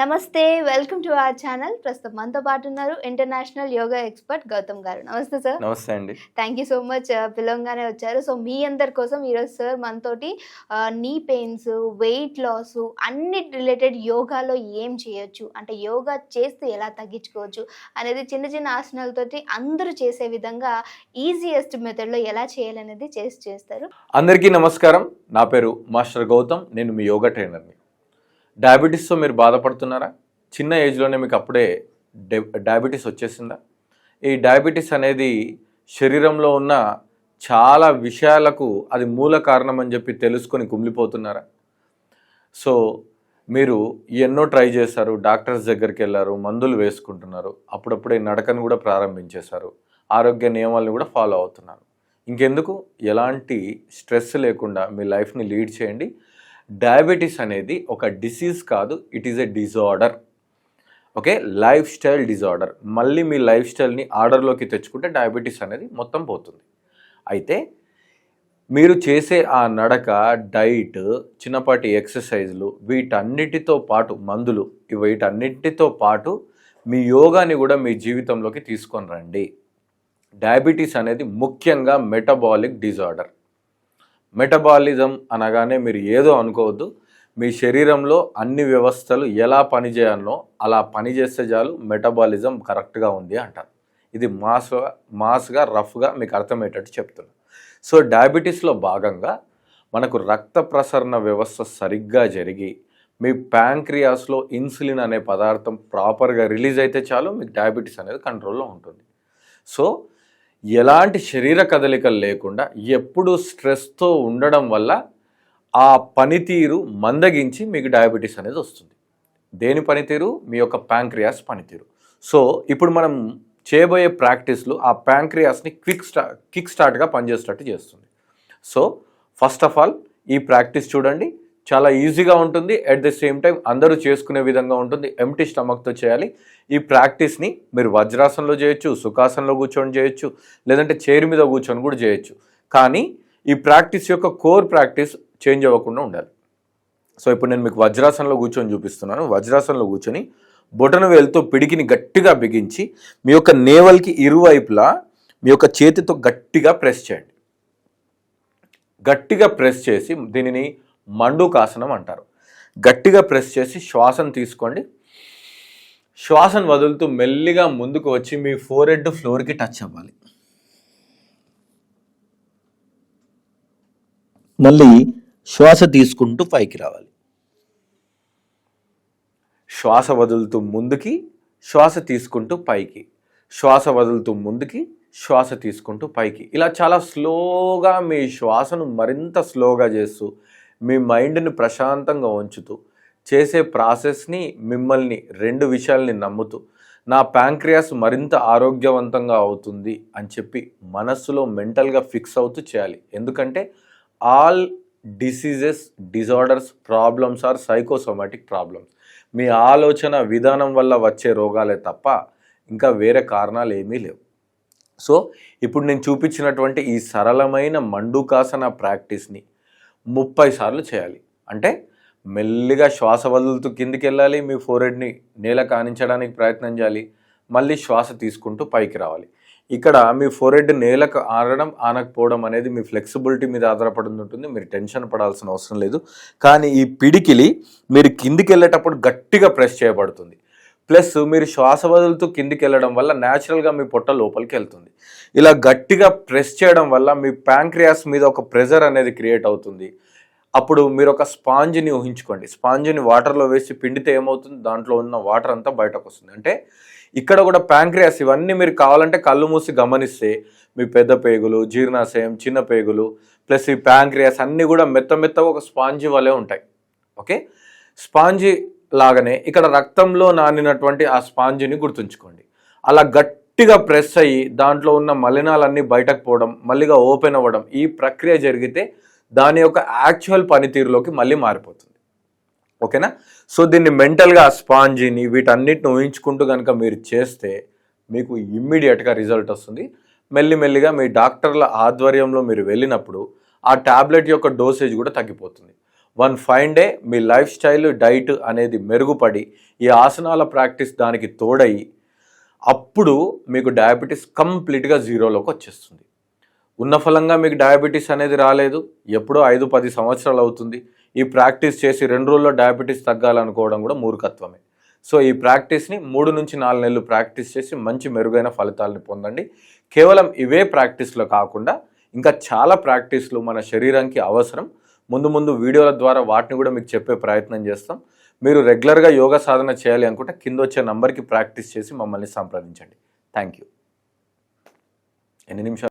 నమస్తే welcome to our channel. ప్రస్తుతం మనతో పాటు ఉన్నారు ఇంటర్నేషనల్ యోగా ఎక్స్పర్ట్ గౌతమ్ గారు. నమస్తే సార్ నమస్తే అండి. థ్యాంక్ యూ సో మచ్ పిలవంగానే వచ్చారు. సో మీ అందరి కోసం ఈరోజు సార్ మనతోటి నీ పెయిన్స్ వెయిట్ లాస్ అన్ని రిలేటెడ్ యోగాలో ఏం చేయొచ్చు? అంటే యోగా చేస్తే ఎలా తగ్గించుకోవచ్చు? అనేది చిన్న చిన్న ఆసనాలతోటి అందరూ చేసే విధంగా ఈజియెస్ట్ మెథడ్లో ఎలా చేయాలనేది చేసి చేస్తారు. అందరికీ నమస్కారం. నా పేరు మాస్టర్ గౌతమ్. నేను మీ యోగా ట్రైనర్ని డయాబెటీస్తో మీరు బాధపడుతున్నారా? చిన్న ఏజ్లోనే మీకు అప్పుడే డయాబెటీస్ వచ్చేసిందా? ఈ డయాబెటీస్ అనేది శరీరంలో ఉన్న చాలా విషయాలకు అది మూల కారణం అని చెప్పి తెలుసుకొని కుమిలిపోతున్నారా? సో మీరు ఎన్నో ట్రై చేశారు డాక్టర్స్ దగ్గరికి వెళ్ళారు మందులు వేసుకుంటున్నారు అప్పుడప్పుడే నడకను కూడా ప్రారంభించేశారు ఆరోగ్య నియమాలను కూడా ఫాలో అవుతున్నారు. ఇంకెందుకు? ఎలాంటి స్ట్రెస్ లేకుండా మీ లైఫ్ని లీడ్ చేయండి. డయాబెటీస్ అనేది ఒక డిసీజ్ కాదు it is a disorder okay life style disorder మళ్ళీ మీ లైఫ్ స్టైల్ని ఆర్డర్లోకి తెచ్చుకుంటే డయాబెటీస్ అనేది మొత్తం పోతుంది. అయితే మీరు చేసే ఆ నడక డైట్ చిన్నపాటి ఎక్సర్సైజ్లు వీటన్నిటితో పాటు మందులు వీటన్నిటితో పాటు మీ యోగాని కూడా మీ జీవితంలోకి తీసుకొని రండి. డయాబెటీస్ అనేది ముఖ్యంగా మెటబాలిక్ డిజార్డర్ మెటబాలిజం అనగానే మీరు ఏదో అనుకోవద్దు. మీ శరీరంలో అన్ని వ్యవస్థలు ఎలా పనిచేయాలో అలా పనిచేస్తే చాలు మెటబాలిజం కరెక్ట్గా ఉంది అంటారు. ఇది మాస్ మాస్గా రఫ్గా మీకు అర్థమయ్యేటట్టు చెప్తున్నా. సో డయాబెటీస్లో భాగంగా మనకు రక్త ప్రసరణ వ్యవస్థ సరిగ్గా జరిగి మీ ప్యాంక్రియాస్లో ఇన్సులిన్ అనే పదార్థం ప్రాపర్గా రిలీజ్ అయితే చాలు మీకు డయాబెటీస్ అనేది కంట్రోల్లో ఉంటుంది. సో ఎలాంటి శరీర కదలికలు లేకుండా ఎప్పుడు స్ట్రెస్తో ఉండడం వల్ల ఆ పనితీరు మందగించి మీకు డయాబెటీస్ అనేది వస్తుంది. దేని పనితీరు? మీ యొక్క ప్యాంక్రియాస్ పనితీరు. సో ఇప్పుడు మనం చేయబోయే ప్రాక్టీస్లు ఆ ప్యాంక్రియాస్ని క్విక్ స్టా కిక్ స్టార్ట్గా పనిచేసేటట్టు చేస్తుంది. సో ఫస్ట్ ఆఫ్ ఆల్ ఈ ప్రాక్టీస్ చూడండి. చాలా ఈజీగా ఉంటుంది. అట్ ద సేమ్ టైం అందరూ చేసుకునే విధంగా ఉంటుంది. ఎంటీ స్టమక్తో చేయాలి. ఈ ప్రాక్టీస్ని మీరు వజ్రాసనలో చేయొచ్చు సుఖాసనలో కూర్చొని చేయొచ్చు లేదంటే చైర్ మీద కూర్చొని కూడా చేయొచ్చు. కానీ ఈ ప్రాక్టీస్ యొక్క కోర్ ప్రాక్టీస్ చేంజ్ అవ్వకుండా ఉండాలి. సో ఇప్పుడు నేను మీకు వజ్రాసనలో కూర్చొని చూపిస్తున్నాను. వజ్రాసనలో కూర్చొని బొటన వేలుతో పిడికిని గట్టిగా బిగించి మీ యొక్క నేవల్కి ఇరువైపులా మీ యొక్క చేతితో గట్టిగా ప్రెస్ చేయండి. గట్టిగా ప్రెస్ చేసి దీనిని మండుకాసనం అంటారు. గట్టిగా ప్రెస్ చేసి శ్వాసను తీసుకోండి. శ్వాసను వదులుతూ మెల్లిగా ముందుకు వచ్చి మీ ఫోర్ హెడ్ ఫ్లోర్కి టచ్ అవ్వాలి. మళ్ళీ శ్వాస తీసుకుంటూ పైకి రావాలి. శ్వాస వదులుతూ ముందుకి శ్వాస తీసుకుంటూ పైకి. శ్వాస వదులుతూ ముందుకి శ్వాస తీసుకుంటూ పైకి. ఇలా చాలా స్లోగా మీ శ్వాసను మరింత స్లోగా చేస్తూ మీ మైండ్ని ప్రశాంతంగా ఉంచుతూ చేసే ప్రాసెస్ని మిమ్మల్ని రెండు విషయాల్ని నమ్ముతూ నా ప్యాంక్రియాస్ మరింత ఆరోగ్యవంతంగా అవుతుంది అని చెప్పి మనస్సులో మెంటల్గా ఫిక్స్ అవుతూ చేయాలి. ఎందుకంటే all diseases disorders problems are psychosomatic problems. మీ ఆలోచన విధానం వల్ల వచ్చే రోగాలే తప్ప ఇంకా వేరే కారణాలు ఏమీ లేవు. సో ఇప్పుడు నేను చూపించినటువంటి ఈ సరళమైన మండుకాసన ప్రాక్టీస్ని ముప్పై సార్లు చేయాలి. అంటే మెల్లిగా శ్వాస వదులుతూ కిందికి వెళ్ళాలి మీ ఫోరెడ్ని నేల కానించడానికి ప్రయత్నం చేయాలి మళ్ళీ శ్వాస తీసుకుంటూ పైకి రావాలి. ఇక్కడ మీ ఫోరెడ్ నేలకు ఆనడం ఆనకపోవడం అనేది మీ ఫ్లెక్సిబిలిటీ మీద ఆధారపడి ఉంటుంది. మీరు టెన్షన్ పడాల్సిన అవసరం లేదు. కానీ ఈ పిడికిలి మీరు కిందికి వెళ్ళేటప్పుడు గట్టిగా ప్రెస్ చేయబడుతుంది. ప్లస్ మీరు శ్వాస వదులుతూ కిందికి వెళ్ళడం వల్ల న్యాచురల్గా మీ పొట్ట లోపలికి వెళ్తుంది. ఇలా గట్టిగా ప్రెస్ చేయడం వల్ల మీ ప్యాంక్రియాస్ మీద ఒక ప్రెజర్ అనేది క్రియేట్ అవుతుంది. అప్పుడు మీరు ఒక స్పాంజ్ని ఊహించుకోండి. స్పాంజ్ని వాటర్లో వేసి పిండితే ఏమవుతుంది? దాంట్లో ఉన్న వాటర్ అంతా బయటకు వస్తుంది. అంటే ఇక్కడ కూడా ప్యాంక్రియాస్ ఇవన్నీ మీరు కావాలంటే కళ్ళు మూసి గమనిస్తే మీ పెద్ద పేగులు జీర్ణాశయం చిన్న పేగులు ప్లస్ ఈ ప్యాంక్రియాస్ అన్నీ కూడా మెత్త మెత్తగా ఒక స్పాంజి వలె ఉంటాయి. ఓకే? స్పాంజి లాగానే ఇక్కడ రక్తంలో నానినటువంటి ఆ స్పాంజిని గుర్తుంచుకోండి. అలా గట్టిగా ప్రెస్ అయ్యి దాంట్లో ఉన్న మలినాలన్నీ బయటకు పోవడం మళ్ళీగా ఓపెన్ అవ్వడం ఈ ప్రక్రియ జరిగితే దాని యొక్క యాక్చువల్ పనితీరులోకి మళ్ళీ మారిపోతుంది. ఓకేనా? సో దీన్ని మెంటల్గా స్పాంజిని వీటన్నిటిని ఊహించుకుంటూ కనుక మీరు చేస్తే మీకు ఇమ్మీడియట్గా రిజల్ట్ వస్తుంది. మెల్లిమెల్లిగా మీ డాక్టర్ల ఆధ్వర్యంలో మీరు వెళ్ళినప్పుడు ఆ టాబ్లెట్ యొక్క డోసేజ్ కూడా తగ్గిపోతుంది. వన్ ఫైన్ డే మీ లైఫ్ స్టైల్ డైట్ అనేది మెరుగుపడి ఈ ఆసనాల ప్రాక్టీస్ దానికి తోడయి అప్పుడు మీకు డయాబెటీస్ కంప్లీట్గా జీరోలోకి వచ్చేస్తుంది. ఉన్న ఫలంగా మీకు డయాబెటీస్ అనేది రాలేదు. ఎప్పుడో ఐదు పది సంవత్సరాలు అవుతుంది. ఈ ప్రాక్టీస్ చేసి రెండు రోజుల్లో డయాబెటీస్ తగ్గాలనుకోవడం కూడా మూర్ఖత్వమే. సో ఈ ప్రాక్టీస్ని మూడు నుంచి నాలుగు నెలలు ప్రాక్టీస్ చేసి మంచి మెరుగైన ఫలితాలను పొందండి. కేవలం ఇవే ప్రాక్టీస్లో కాకుండా ఇంకా చాలా ప్రాక్టీస్లు మన శరీరానికి అవసరం. ముందు ముందు వీడియోల ద్వారా వాటిని కూడా మీకు చెప్పే ప్రయత్నం చేస్తాం. మీరు రెగ్యులర్గా యోగా సాధన చేయాలి అనుకుంటే కింద వచ్చే నంబర్కి ప్రాక్టీస్ చేసి మమ్మల్ని సంప్రదించండి. థ్యాంక్ యూ ఎన్ని నిమిషాలు?